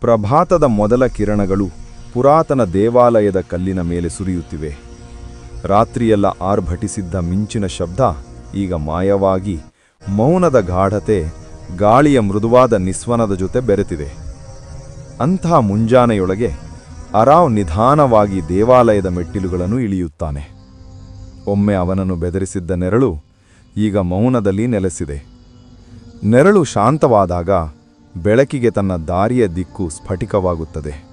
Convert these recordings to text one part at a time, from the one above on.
ಪ್ರಭಾತದ ಮೊದಲ ಕಿರಣಗಳು ಪುರಾತನ ದೇವಾಲಯದ ಕಲ್ಲಿನ ಮೇಲೆ ಸುರಿಯುತ್ತಿವೆ. ರಾತ್ರಿಯೆಲ್ಲ ಆರ್ಭಟಿಸಿದ್ದ ಮಿಂಚಿನ ಶಬ್ದ ಈಗ ಮಾಯವಾಗಿ ಮೌನದ ಗಾಢತೆ ಗಾಳಿಯ ಮೃದುವಾದ ನಿಸ್ವನದ ಜೊತೆ ಬೆರೆತಿದೆ. ಅಂಥ ಮುಂಜಾನೆಯೊಳಗೆ ಅರಾವ್ ನಿಧಾನವಾಗಿ ದೇವಾಲಯದ ಮೆಟ್ಟಿಲುಗಳನ್ನು ಇಳಿಯುತ್ತಾನೆ. ಒಮ್ಮೆ ಅವನನ್ನು ಬೆದರಿಸಿದ್ದ ನೆರಳು ಈಗ ಮೌನದಲ್ಲಿ ನೆಲೆಸಿದೆ. ನೆರಳು ಶಾಂತವಾದಾಗ ಬೆಳಕಿಗೆ ತನ್ನ ದಾರಿಯ ದಿಕ್ಕು ಸ್ಫಟಿಕವಾಗುತ್ತದೆ.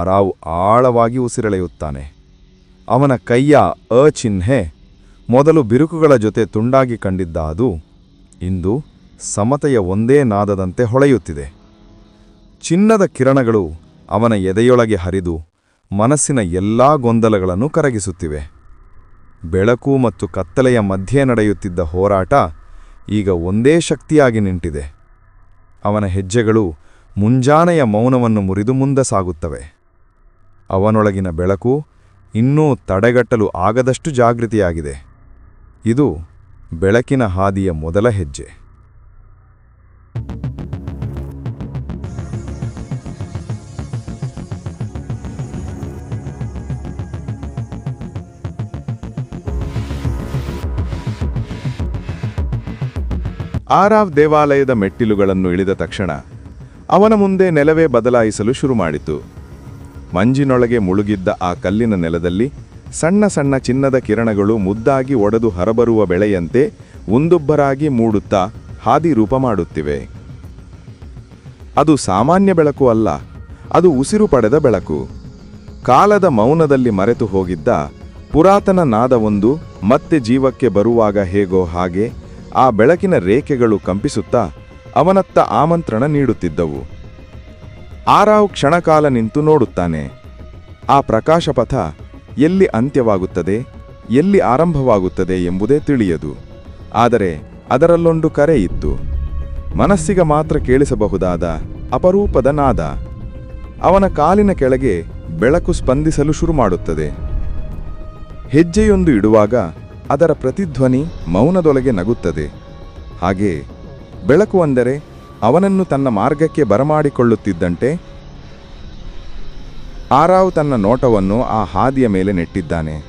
ಅರಾವ್ ಆಳವಾಗಿ ಉಸಿರೆಳೆಯುತ್ತಾನೆ. ಅವನ ಕೈಯ ಅಚಿಹ್ನೆ ಚಿಹ್ನೆ ಮೊದಲು ಬಿರುಕುಗಳ ಜೊತೆ ತುಂಡಾಗಿ ಕಂಡಿದ್ದ ಅದು ಇಂದು ಸಮತೆಯ ಒಂದೇ ನಾದದಂತೆ ಹೊಳೆಯುತ್ತಿದೆ. ಚಿನ್ನದ ಕಿರಣಗಳು ಅವನ ಎದೆಯೊಳಗೆ ಹರಿದು ಮನಸ್ಸಿನ ಎಲ್ಲಾ ಗೊಂದಲಗಳನ್ನು ಕರಗಿಸುತ್ತಿವೆ. ಬೆಳಕು ಮತ್ತು ಕತ್ತಲೆಯ ಮಧ್ಯೆ ನಡೆಯುತ್ತಿದ್ದ ಹೋರಾಟ ಈಗ ಒಂದೇ ಶಕ್ತಿಯಾಗಿ ನಿಂಟಿದೆ ಅವನ ಹೆಜ್ಜೆಗಳು ಮುಂಜಾನೆಯ ಮೌನವನ್ನು ಮುರಿದು ಮುಂದೆ ಸಾಗುತ್ತವೆ. ಅವನೊಳಗಿನ ಬೆಳಕು ಇನ್ನೂ ತಡೆಗಟ್ಟಲು ಆಗದಷ್ಟು ಜಾಗೃತಿಯಾಗಿದೆ. ಇದು ಬೆಳಕಿನ ಹಾದಿಯ ಮೊದಲ ಹೆಜ್ಜೆ. ಆರಾವ್ ದೇವಾಲಯದ ಮೆಟ್ಟಿಲುಗಳನ್ನು ಇಳಿದ ತಕ್ಷಣ ಅವನ ಮುಂದೆ ನೆಲವೇ ಬದಲಾಯಿಸಲು ಶುರು ಮಾಡಿತು ಮಂಜಿನೊಳಗೆ ಮುಳುಗಿದ್ದ ಆ ಕಲ್ಲಿನ ನೆಲದಲ್ಲಿ ಸಣ್ಣ ಸಣ್ಣ ಚಿನ್ನದ ಕಿರಣಗಳು ಮುದ್ದಾಗಿ ಒಡೆದು ಹೊರಬರುವ ಬೆಳೆಯಂತೆ ಒಂದೊಬ್ಬರಾಗಿ ಮೂಡುತ್ತಾ ಹಾದಿ ರೂಪ ಮಾಡುತ್ತಿವೆ. ಅದು ಸಾಮಾನ್ಯ ಬೆಳಕು ಅಲ್ಲ, ಅದು ಉಸಿರು ಪಡೆದ ಬೆಳಕು. ಕಾಲದ ಮೌನದಲ್ಲಿ ಮರೆತು ಹೋಗಿದ್ದ ಪುರಾತನ ನಾದವೊಂದು ಮತ್ತೆ ಜೀವಕ್ಕೆ ಬರುವಾಗ ಹೇಗೋ ಹಾಗೆ ಆ ಬೆಳಕಿನ ರೇಖೆಗಳು ಕಂಪಿಸುತ್ತಾ ಅವನತ್ತ ಆಮಂತ್ರಣ ನೀಡುತ್ತಿದ್ದವು. ಆರಾವ್ ಕ್ಷಣಕಾಲ ನಿಂತು ನೋಡುತ್ತಾನೆ. ಆ ಪ್ರಕಾಶಪಥ ಎಲ್ಲಿ ಅಂತ್ಯವಾಗುತ್ತದೆ, ಎಲ್ಲಿ ಆರಂಭವಾಗುತ್ತದೆ ಎಂಬುದೇ ತಿಳಿಯದು. ಆದರೆ ಅದರಲ್ಲೊಂದು ಕರೆ ಇತ್ತು. ಮನಸ್ಸಿಗೆ ಮಾತ್ರ ಕೇಳಿಸಬಹುದಾದ ಅಪರೂಪದ ನಾದ. ಅವನ ಕಾಲಿನ ಕೆಳಗೆ ಬೆಳಕು ಸ್ಪಂದಿಸಲು ಶುರು ಮಾಡುತ್ತದೆ ಹೆಜ್ಜೆಯೊಂದು ಇಡುವಾಗ ಅದರ ಪ್ರತಿಧ್ವನಿ ಮೌನದೊಳಗೆ ನಗುತ್ತದೆ. ಹಾಗೆ ಬೆಳಕು ಅಂದರೆ ಅವನನ್ನು ತನ್ನ ಮಾರ್ಗಕ್ಕೆ ಬರಮಾಡಿಕೊಳ್ಳುತ್ತಿದ್ದಂತೆ ಆರಾವ್ ತನ್ನ ನೋಟವನ್ನು ಆ ಹಾದಿಯ ಮೇಲೆ ನೆಟ್ಟಿದ್ದಾನೆ.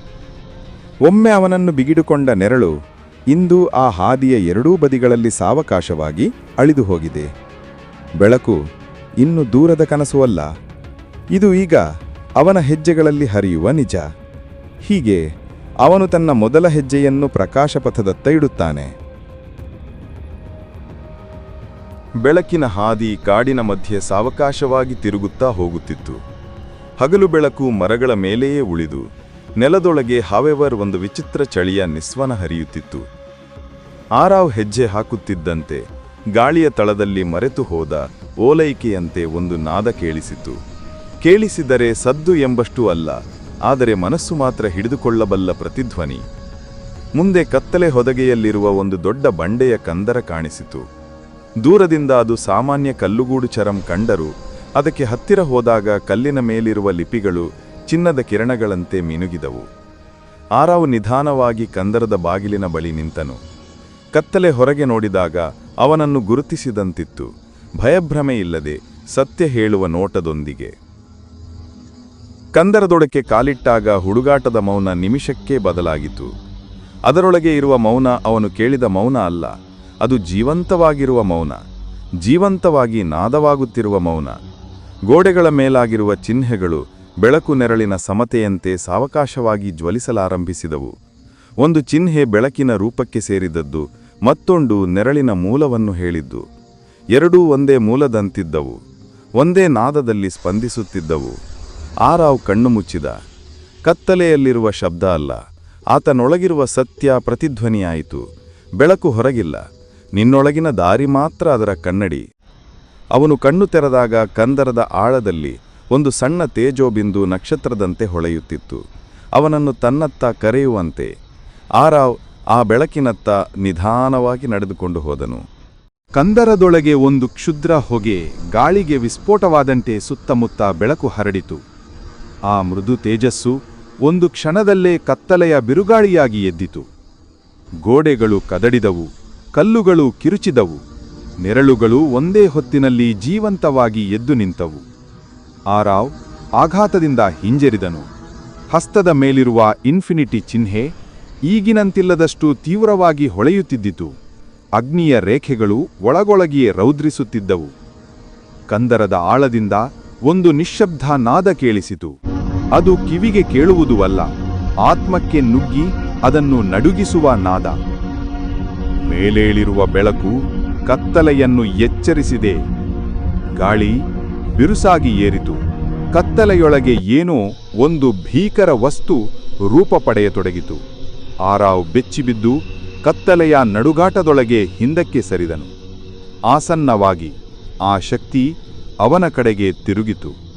ಒಮ್ಮೆ ಅವನನ್ನು ಬಿಗಿಡುಕೊಂಡ ನೆರಳು ಇಂದು ಆ ಹಾದಿಯ ಎರಡೂ ಬದಿಗಳಲ್ಲಿ ಸಾವಕಾಶವಾಗಿ ಅಳಿದು ಹೋಗಿದೆ. ಬೆಳಕು ಇನ್ನು ದೂರದ ಕನಸು ಅಲ್ಲ. ಇದು ಈಗ ಅವನ ಹೆಜ್ಜೆಗಳಲ್ಲಿ ಹರಿಯುವ ನಿಜ. ಹೀಗೆ ಅವನು ತನ್ನ ಮೊದಲ ಹೆಜ್ಜೆಯನ್ನು ಪ್ರಕಾಶಪಥದತ್ತ ಇಡುತ್ತಾನೆ. ಬೆಳಕಿನ ಹಾದಿ ಕಾಡಿನ ಮಧ್ಯೆ ಸಾವಕಾಶವಾಗಿ ತಿರುಗುತ್ತಾ ಹೋಗುತ್ತಿತ್ತು. ಹಗಲು ಬೆಳಕು ಮರಗಳ ಮೇಲೆಯೇ ಉಳಿದು, ನೆಲದೊಳಗೆ ಹಾವೆವರ್ ಒಂದು ವಿಚಿತ್ರ ಚಳಿಯ ನಿಸ್ವನ ಹರಿಯುತ್ತಿತ್ತು. ಆರಾವ್ ಹೆಜ್ಜೆ ಹಾಕುತ್ತಿದ್ದಂತೆ ಗಾಳಿಯ ತಳದಲ್ಲಿ ಮರೆತು ಹೋದ ಓಲೈಕೆಯಂತೆ ಒಂದು ನಾದ ಕೇಳಿಸಿತು. ಕೇಳಿಸಿದರೆ ಸದ್ದು ಎಂಬಷ್ಟು ಅಲ್ಲ ಆದರೆ ಮನಸ್ಸು ಮಾತ್ರ ಹಿಡಿದುಕೊಳ್ಳಬಲ್ಲ ಪ್ರತಿಧ್ವನಿ. ಮುಂದೆ ಕತ್ತಲೆ ಹೊದಗೆಯಲ್ಲಿರುವ ಒಂದು ದೊಡ್ಡ ಬಂಡೆಯ ಕಂದರ ಕಾಣಿಸಿತು. ದೂರದಿಂದ ಅದು ಸಾಮಾನ್ಯ ಕಲ್ಲುಗೂಡು ಚರಂ ಕಂಡರು. ಅದಕ್ಕೆ ಹತ್ತಿರ ಹೋದಾಗ ಕಲ್ಲಿನ ಮೇಲಿರುವ ಲಿಪಿಗಳು ಚಿನ್ನದ ಕಿರಣಗಳಂತೆ ಮಿನುಗಿದವು. ಆರಾವು ನಿಧಾನವಾಗಿ ಕಂದರದ ಬಾಗಿಲಿನ ಬಳಿ ನಿಂತನು. ಕತ್ತಲೆ ಹೊರಗೆ ನೋಡಿದಾಗ ಅವನನ್ನು ಗುರುತಿಸಿದಂತಿತ್ತು. ಭಯಭ್ರಮೆಯಿಲ್ಲದೆ ಸತ್ಯ ಹೇಳುವ ನೋಟದೊಂದಿಗೆ. ಕಂದರದೊಡಕ್ಕೆ ಕಾಲಿಟ್ಟಾಗ ಹುಡುಗಾಟದ ಮೌನ ನಿಮಿಷಕ್ಕೇ ಬದಲಾಗಿತು. ಅದರೊಳಗೆ ಇರುವ ಮೌನ ಅವನು ಕೇಳಿದ ಮೌನ ಅಲ್ಲ, ಅದು ಜೀವಂತವಾಗಿರುವ ಮೌನ, ಜೀವಂತವಾಗಿ ನಾದವಾಗುತ್ತಿರುವ ಮೌನ. ಗೋಡೆಗಳ ಮೇಲಾಗಿರುವ ಚಿಹ್ನೆಗಳು ಬೆಳಕು ನೆರಳಿನ ಸಮತೆಯಂತೆ ಸಾವಕಾಶವಾಗಿ ಜ್ವಲಿಸಲಾರಂಭಿಸಿದವು. ಒಂದು ಚಿಹ್ನೆ ಬೆಳಕಿನ ರೂಪಕ್ಕೆ ಸೇರಿದದ್ದು ಮತ್ತೊಂದು ನೆರಳಿನ ಮೂಲವನ್ನು ಹೇಳಿದ್ದು. ಎರಡೂ ಒಂದೇ ಮೂಲದಂತಿದ್ದವು, ಒಂದೇ ನಾದದಲ್ಲಿ ಸ್ಪಂದಿಸುತ್ತಿದ್ದವು. ಆರಾವ್ ಕಣ್ಣು ಮುಚ್ಚಿದ. ಕತ್ತಲೆಯಲ್ಲಿರುವ ಶಬ್ದ ಅಲ್ಲ. ಆತನೊಳಗಿರುವ ಸತ್ಯ ಪ್ರತಿಧ್ವನಿಯಾಯಿತು. ಬೆಳಕು ಹೊರಗಿಲ್ಲ. ನಿನ್ನೊಳಗಿನ ದಾರಿ ಮಾತ್ರ ಅದರ ಕನ್ನಡಿ. ಅವನು ಕಣ್ಣು ತೆರೆದಾಗ ಕಂದರದ ಆಳದಲ್ಲಿ ಒಂದು ಸಣ್ಣ ತೇಜೋಬಿಂದು ನಕ್ಷತ್ರದಂತೆ ಹೊಳೆಯುತ್ತಿತ್ತು. ಅವನನ್ನು ತನ್ನತ್ತ ಕರೆಯುವಂತೆ. ಆರಾವ್ ಆ ಬೆಳಕಿನತ್ತ ನಿಧಾನವಾಗಿ ನಡೆದುಕೊಂಡು ಹೋದನು. ಕಂದರದೊಳಗೆ ಒಂದು ಕ್ಷುದ್ರ ಹೊಗೆ ಗಾಳಿಗೆ ವಿಸ್ಫೋಟವಾದಂತೆ ಸುತ್ತಮುತ್ತ ಬೆಳಕು ಹರಡಿತು. ಆ ಮೃದು ತೇಜಸ್ಸು ಒಂದು ಕ್ಷಣದಲ್ಲೇ ಕತ್ತಲೆಯ ಬಿರುಗಾಳಿಯಾಗಿ ಎದ್ದಿತು. ಗೋಡೆಗಳು ಕದಡಿದವು, ಕಲ್ಲುಗಳು ಕಿರುಚಿದವು, ನೆರಳುಗಳು ಒಂದೇ ಹೊತ್ತಿನಲ್ಲಿ ಜೀವಂತವಾಗಿ ಎದ್ದು ನಿಂತವು. ಆರಾವ್ ಆಘಾತದಿಂದ ಹಿಂಜರಿದನು. ಹಸ್ತದ ಮೇಲಿರುವ ಇನ್ಫಿನಿಟಿ ಚಿಹ್ನೆ ಈಗಿನಂತಿಲ್ಲದಷ್ಟು ತೀವ್ರವಾಗಿ ಹೊಳೆಯುತ್ತಿದ್ದಿತು. ಅಗ್ನಿಯ ರೇಖೆಗಳು ಒಳಗೊಳಗಿಯೇ ರೌದ್ರಿಸುತ್ತಿದ್ದವು. ಕಂದರದ ಆಳದಿಂದ ಒಂದು ನಿಶ್ಶಬ್ದ ನಾದ ಕೇಳಿಸಿತು. ಅದು ಕಿವಿಗೆ ಕೇಳುವುದು ಅಲ್ಲ, ಆತ್ಮಕ್ಕೆ ನುಗ್ಗಿ ಅದನ್ನು ನಡುಗಿಸುವ ನಾದ. ಮೇಲೇಳಿರುವ ಬೆಳಕು ಕತ್ತಲೆಯನ್ನು ಎಚ್ಚರಿಸಿದೆ. ಗಾಳಿ ಬಿರುಸಾಗಿ ಏರಿತು. ಕತ್ತಲೆಯೊಳಗೆ ಏನೋ ಒಂದು ಭೀಕರ ವಸ್ತು ರೂಪ ಪಡೆಯತೊಡಗಿತು. ಆರಾವ್ ಬೆಚ್ಚಿಬಿದ್ದು ಕತ್ತಲೆಯ ನಡುಗಾಟದೊಳಗೆ ಹಿಂದಕ್ಕೆ ಸರಿದನು. ಆಸನ್ನವಾಗಿ ಆ ಶಕ್ತಿ ಅವನ ಕಡೆಗೆ ತಿರುಗಿತು.